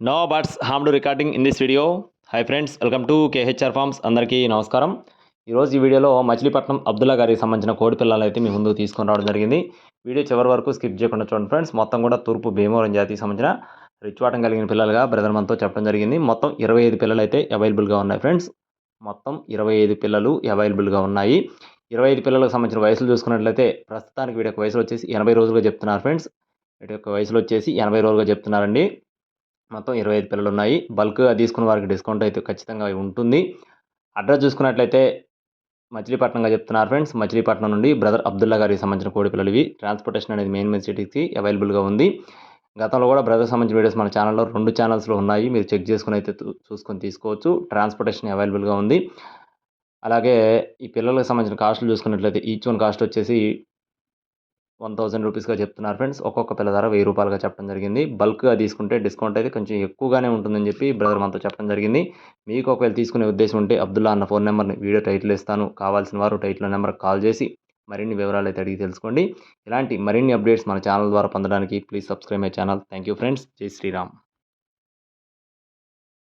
No బట్స్ హామ్డు recording in this video hi friends welcome to KHR farms అందరికీ నమస్కారం ఈరోజు ఈ వీడియోలో మచిలీపట్నం అబ్దుల్లా గారికి సంబంధించిన కోడి పిల్లలు అయితే మీ ముందుకు తీసుకొని రావడం జరిగింది. వీడియో చివరి వరకు స్కిప్ చేయకుండా చూడండి ఫ్రెండ్స్ మొత్తం కూడా తూర్పు భీమవరం జాతికి సంబంధించిన రిచ్వాటం కలిగిన పిల్లలుగా బ్రదర్ మనతో చెప్పడం జరిగింది. మొత్తం ఇరవై ఐదు పిల్లలు అయితే అవైలబుల్గా ఉన్నాయి ఫ్రెండ్స్ మొత్తం ఇరవై ఐదు పిల్లలు అవైలబుల్గా ఉన్నాయి. ఇరవై ఐదు పిల్లలకు సంబంధించిన వయసులు చూసుకున్నట్లయితే ప్రస్తుతానికి వీడియొక్క వయసులు వచ్చేసి ఎనభై రోజులుగా చెప్తున్నారు ఫ్రెండ్స్ వీటి యొక్క వయసులు వచ్చేసి ఎనభై రోజులుగా చెప్తున్నారండి. మొత్తం ఇరవై ఐదు పిల్లలు ఉన్నాయి. బల్క్గా తీసుకున్న వారికి డిస్కౌంట్ అయితే ఖచ్చితంగా ఉంటుంది. అడ్రస్ చూసుకున్నట్లయితే మచిలీపట్నంగా చెప్తున్నారు ఫ్రెండ్స్. మచిలీపట్నం నుండి బ్రదర్ అబ్దుల్లా గారికి సంబంధించిన కోడి పిల్లలు ఇవి. ట్రాన్స్పోర్టేషన్ అనేది మెయిన్ మెయిన్ సిటీకి అవైలబుల్గా ఉంది. గతంలో కూడా బ్రదర్ సంబంధించిన వీడియోస్ మన ఛానల్లో రెండు ఛానల్స్లో ఉన్నాయి. మీరు చెక్ చేసుకుని అయితే చూసుకొని తీసుకోవచ్చు. ట్రాన్స్పోర్టేషన్ అవైలబుల్గా ఉంది. అలాగే ఈ పిల్లలకు సంబంధించిన కాస్టులు చూసుకున్నట్లయితే ఈచ్ వన్ కాస్ట్ వచ్చేసి వన్ థౌసండ్ రూపీస్గా చెప్తున్నారు ఫ్రెండ్స్ ఒక్కొక్క పిల్ల ధర వెయ్యి రూపాయలుగా చెప్పడం జరిగింది. బల్క్గా తీసుకుంటే డిస్కౌంట్ అయితే కొంచెం ఎక్కువగానే ఉంటుందని చెప్పి బ్రదర్ మనతో చెప్పడం జరిగింది. మీకు ఒకవేళ తీసుకునే ఉద్దేశం ఉంటే అబ్దుల్లా అన్న ఫోన్ నెంబర్ని వీడియో టైటిల్ ఇస్తాను. కావాల్సిన వారు టైటిల్ నెంబర్ కాల్ చేసి మరిన్ని వివరాలు అయితే అడిగి తెలుసుకోండి. ఇలాంటి మరిన్ని అప్డేట్స్ మన ఛానల్ ద్వారా పొందడానికి please subscribe my channel thank you friends జై శ్రీరామ్